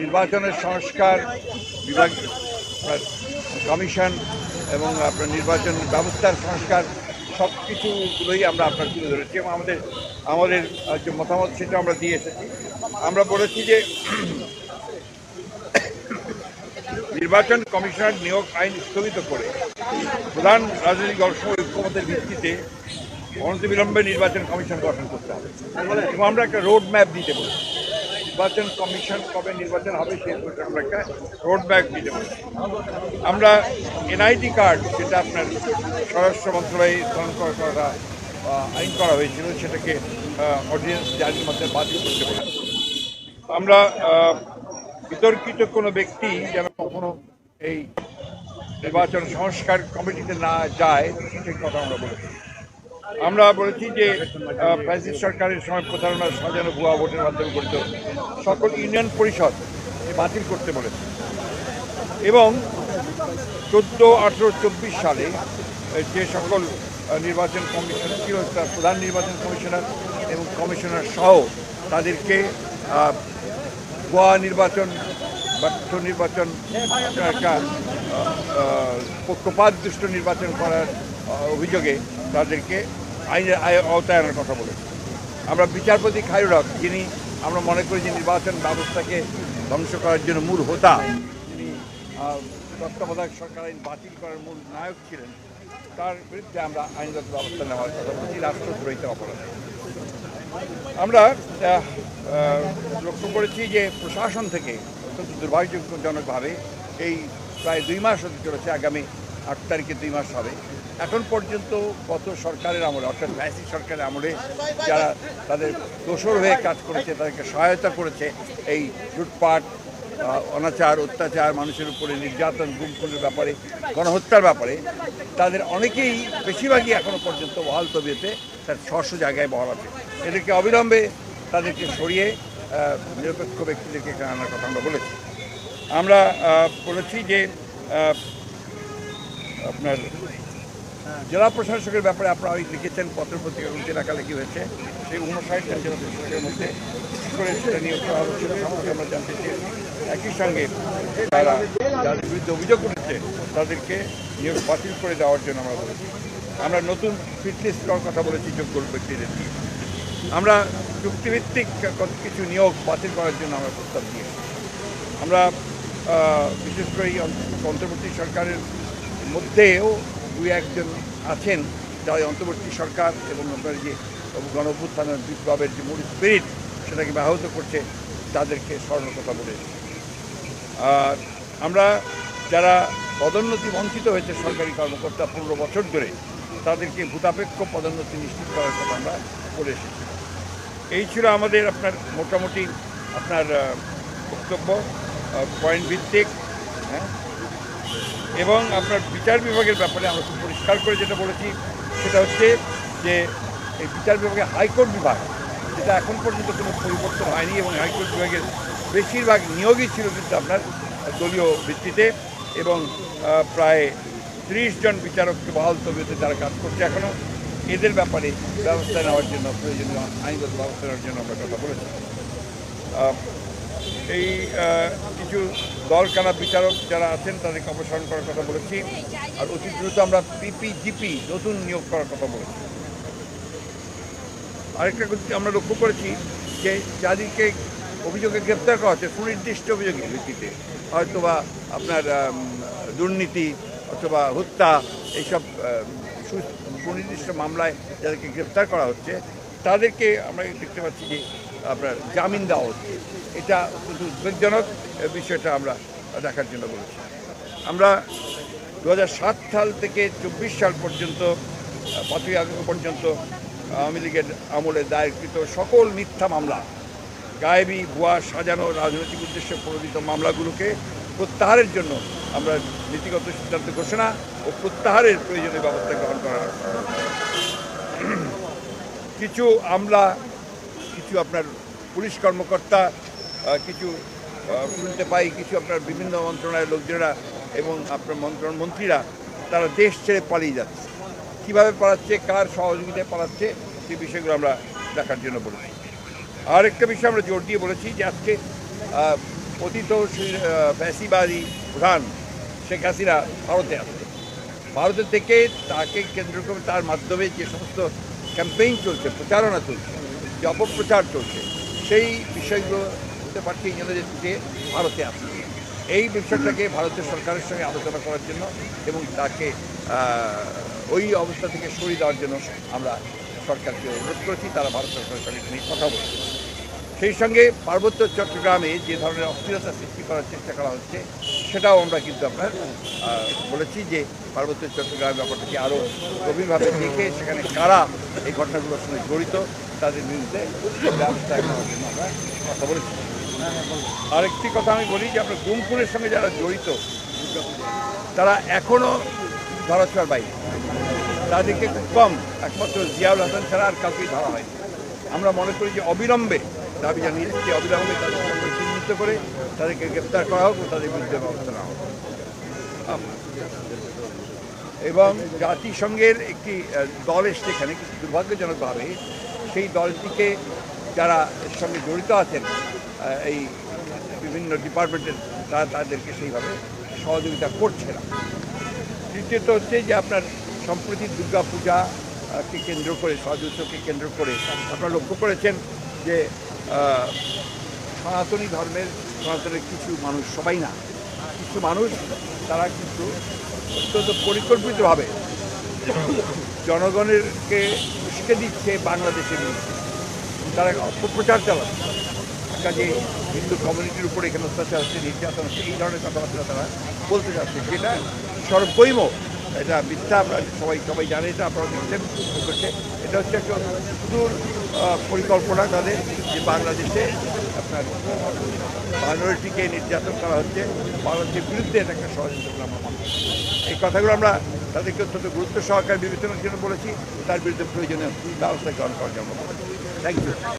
নির্বাচনের সংস্কার বিভাগ কমিশন এবং আপনার নির্বাচন ব্যবস্থার সংস্কার সব কিছুগুলোই আমরা আপনার তুলে ধরেছি এবং আমাদের আমাদের যে মতামত সেটা আমরা দিয়ে এসেছি। আমরা বলেছি যে নির্বাচন কমিশনার নিয়োগ আইন স্থগিত করে প্রধান রাজনৈতিক দলসহ ঐক্যমতের ভিত্তিতে অনতিবিলম্বে নির্বাচন কমিশন গঠন করতে হবে। এবং আমরা একটা রোড ম্যাপ দিতে বলি নির্বাচন কমিশন কবে নির্বাচন হবে সেই আমরা একটা রোড ম্যাপ দিতে বলি আমরা এনআইডি কার্ড যেটা আপনার স্বরাষ্ট্র মন্ত্রণালয়ে স্থানান্তর করা আইন করা হয়েছিল, সেটাকে অর্ডিন্যান্স জারির মধ্যে বাতিল করতে বলি আমরা বিতর্কিত কোনো ব্যক্তি যেন কখনো এই নির্বাচন সংস্কার কমিটিতে না যায়, সেই কথা আমরা বলেছি আমরা বলেছি যে ফ্যাসিস সরকারের সময় প্রতারণা সাজানো ভুয়া ভোটের মাধ্যমে গঠিত সকল ইউনিয়ন পরিষদ বাতিল করতে বলেছে। এবং চোদ্দ আঠেরো চব্বিশ সালে যে সকল নির্বাচন কমিশন ছিল তার প্রধান নির্বাচন কমিশনার এবং কমিশনার সহ তাদেরকে ভুয়া নির্বাচন ব্যর্থ নির্বাচন একটা আহ, পক্ষপাতদুষ্ট নির্বাচন করার অভিযোগে তাদেরকে আইনের আয়- আওতায় আনার কথা বলেছি আমরা বিচারপতি খায়ুর হক যিনি আমরা মনে করি যে নির্বাচন ব্যবস্থাকে ধ্বংস করার জন্য মূল হোতা, তিনি তত্ত্বাবধায়ক সরকার আইন বাতিল করার মূল নায়ক ছিলেন, তার বিরুদ্ধে আমরা আইনগত ব্যবস্থা নেওয়ার কথা বলছি, রাষ্ট্রদ্রোহিত অপরাধ। আমরা লক্ষ্য করেছি যে প্রশাসন থেকে অত্যন্ত দুর্ভাগ্যজনকভাবে এই প্রায় দুই মাস হতে চলেছে, আগামী আট তারিখে দুই মাস হবে। এখন পর্যন্ত গত সরকারের আমলে, অর্থাৎ ফ্যাসি সরকারের আমলে যারা তাদের দোষর হয়ে কাজ করেছে, তাদেরকে সহায়তা করেছে, এই লুটপাট অনাচার, অত্যাচার, মানুষের উপরে নির্যাতন গুম খুনের ব্যাপারে, গণহত্যার ব্যাপারে, তাদের অনেকেই বেশিরভাগই এখনও পর্যন্ত বহাল তবিয়তে তার ছশো জায়গায় বহাল আছে। এদেরকে অবিলম্বে তাদেরকে সরিয়ে নিরপেক্ষ ব্যক্তিদেরকে এখানে আনার কথা আমরা বলেছি। আমরা বলেছি যে আপনার জেলা প্রশাসকের ব্যাপারে আপনারা ওই লিখেছেন পত্র পত্রিকাগুলিতে লেখালেখি হয়েছে। সেই উনষাট জন জেলা প্রশাসকের মধ্যে করে সেটা নিয়োগ করা সেটা সম্পর্কে আমরা জানতে চেয়েছি একই সঙ্গে তারা যাদের বিরুদ্ধে অভিযোগ উঠেছে, তাদেরকে নিয়োগ বাতিল করে দেওয়ার জন্য আমরা বলেছি। আমরা নতুন ফিটনেস করার কথা বলেছি যোগ্য ব্যক্তিদের আমরা চুক্তিভিত্তিক কত কিছু নিয়োগ বাতিল করার জন্য আমরা প্রস্তাব দিয়েছি। আমরা বিশেষ করে এই অন্ত- অন্তর্বর্তী সরকারের মধ্যেও দুই একজন আছেন যারা অন্তর্বর্তী সরকার এবং আপনার যে গণভ্যুত্থানের বিপ্লবের যে মূল স্পিরিট সেটাকে ব্যাহত করছে, তাদেরকে স্মরণের কথা বলেছি আর আমরা যারা পদোন্নতি বঞ্চিত হয়েছে সরকারি কর্মকর্তা পনেরো বছর ধরে, তাদেরকে ভূতাপেক্ষ পদোন্নতি নিশ্চিত করার কথা আমরা বলে এসেছি। এই ছিল আমাদের আপনার মোটামুটি আপনার বক্তব্য পয়েন্ট ভিত্তিক হ্যাঁ? এবং আপনার বিচার বিভাগের ব্যাপারে আমরা খুব পরিষ্কার করে যেটা বলেছি, সেটা হচ্ছে যে এই বিচার বিভাগে হাইকোর্ট বিভাগ, যেটা এখন পর্যন্ত কোনো পরিবর্তন হয়নি এবং হাইকোর্ট বিভাগের বেশিরভাগ নিয়োগই ছিল কিন্তু আপনার দলীয় ভিত্তিতে এবং প্রায় ত্রিশ জন বিচারককে বহাল তবিয়তে যারা কাজ করছে এখনও এদের ব্যাপারে ব্যবস্থা নেওয়ার জন্য প্রয়োজনীয় আইনগত ব্যবস্থা নেওয়ার জন্য আমরা কথা বলেছি। এই কিছু দলকানা বিচারক যারা আছেন, তাদেরকে অপসারণ করার কথা বলেছি। আর অতি দ্রুত আমরা পিপিজিপি নতুন নিয়োগ করার কথা বলেছি। আরেকটা আমরা লক্ষ্য করেছি যে যাদেরকে অভিযোগে গ্রেপ্তার করা হচ্ছে, সুনির্দিষ্ট অভিযোগের ভিত্তিতে। হয়তোবা আপনার দুর্নীতি অথবা হত্যা, এইসব সুনির্দিষ্ট মামলায় যাদেরকে গ্রেপ্তার করা হচ্ছে, তাদেরকে আমরা দেখতে পাচ্ছি যে আপনার জামিন দেওয়া হচ্ছে। এটা উদ্বেগজনক বিষয়টা আমরা দেখার জন্য বলেছি। আমরা দু হাজার সাত সাল থেকে চব্বিশ সাল পর্যন্ত, পাঁচই আগস্ট পর্যন্ত আওয়ামী লীগের আমলে দায়েরকৃত সকল মিথ্যা মামলা, গায়েবী, ভুয়া, সাজানো রাজনৈতিক উদ্দেশ্যে প্রণোদিত মামলাগুলোকে প্রত্যাহারের জন্য আমরা নীতিগত সিদ্ধান্ত ঘোষণা ও প্রত্যাহারের প্রয়োজনীয় ব্যবস্থা গ্রহণ করা কিছু আমলা, কিছু আপনার পুলিশ কর্মকর্তা কিছু শুনতে পাই, কিছু আপনার বিভিন্ন মন্ত্রণালয়ের লোকজনেরা এবং আপনার মন্ত্রণ মন্ত্রীরা, তারা দেশ ছেড়ে পালিয়ে যাচ্ছে। কীভাবে পালাচ্ছে, কার সহযোগিতায় পালাচ্ছে সেই বিষয়গুলো আমরা দেখার জন্য বলেছি। আর একটা বিষয় আমরা জোর দিয়ে বলেছি যে আজকে অতীত ফ্যাসিবাদী প্রধান শেখ হাসিনা ভারতে আসছে। ভারতের থেকে তাকে কেন্দ্র করে তার মাধ্যমে যে সমস্ত ক্যাম্পেইন চলছে, প্রচারণা চলছে, যে অপপ্রচার চলছে, সেই বিষয়গুলো হতে পারছে জন্য যে ভারতে আছে। এই বিষয়টাকে ভারতের সরকারের সঙ্গে আলোচনা করার জন্য এবং তাকে ওই অবস্থা থেকে সরিয়ে দেওয়ার জন্য আমরা সরকারকে অনুরোধ করেছি, তারা ভারত সরকারের সঙ্গে নিয়ে কথা বলছে। সেই সঙ্গে পার্বত্য চট্টগ্রামে যে ধরনের অস্থিরতা সৃষ্টি করার চেষ্টা করা হচ্ছে, সেটাও আমরা কিন্তু আপনার বলেছি যে পার্বত্য চট্টগ্রাম ব্যাপারটাকে আরও গভীরভাবে দেখে সেখানে কারা এই ঘটনাগুলোর সঙ্গে জড়িত, তাদের বিরুদ্ধে ব্যবস্থা নেওয়ার জন্য আমরা কথা বলেছি। আরেকটি কথা আমি বলি যে আপনার গুমপুরের সঙ্গে যারা জড়িত, তারা এখনও ধরাছোঁয়ার বাইরে তাদেরকে খুব কম, একমাত্র জিয়াউল হাসান ছাড়া আর কাউকেই ধরা হয়নি। আমরা মনে করি যে অবিলম্বে দাবি জানিয়ে যে অবিলম্বে তাদের সঙ্গে চিহ্নিত করে তাদেরকে গ্রেপ্তার করা হোক ও তাদের বিরুদ্ধে ব্যবস্থা নেওয়া হোক। এবং জাতিসংঘের একটি দল এসছে এখানে দুর্ভাগ্যজনকভাবে। সেই দলটিকে যারা এর সঙ্গে জড়িত আছেন এই বিভিন্ন ডিপার্টমেন্টের, তারা তাদেরকে সেইভাবে সহযোগিতা করছে না। তৃতীয়ত হচ্ছে যে আপনার সম্প্রতি দুর্গা পূজা কে কেন্দ্র করে, সহযোগিতাকে কেন্দ্র করে আপনারা লক্ষ্য করেছেন যে সনাতনী ধর্মের, সনাতনের কিছু মানুষ সবাই না, কিছু মানুষ তারা কিন্তু অত্যন্ত পরিকল্পিতভাবে জনগণেরকে উস্কে দিচ্ছে বাংলাদেশের বিরুদ্ধে তারা অপপ্রচার চালাচ্ছে। একটা যে হিন্দু কমিউনিটির উপরে এখানে অত্যাচার হচ্ছে নির্যাতন হচ্ছে এই ধরনের কথাবার্তা তারা বলতে চাচ্ছে যেটা সর্বৈম এটা মিথ্যা সবাই সবাই জানে, এটা আপনারা দেখছেন করছে। এটা হচ্ছে একটা সুদূর পরিকল্পনা তাদের যে বাংলাদেশে আপনার মাইনরিটিকে নির্যাতন করা হচ্ছে, বাংলাদেশের বিরুদ্ধে এটা একটা ষড়যন্ত্র আমরা। এই কথাগুলো আমরা তাদেরকে অত্যন্ত গুরুত্ব সহকারে বিবেচনার জন্য বলেছি, তার বিরুদ্ধে প্রয়োজনীয় ব্যবস্থা গ্রহণ করার জন্য Thank you.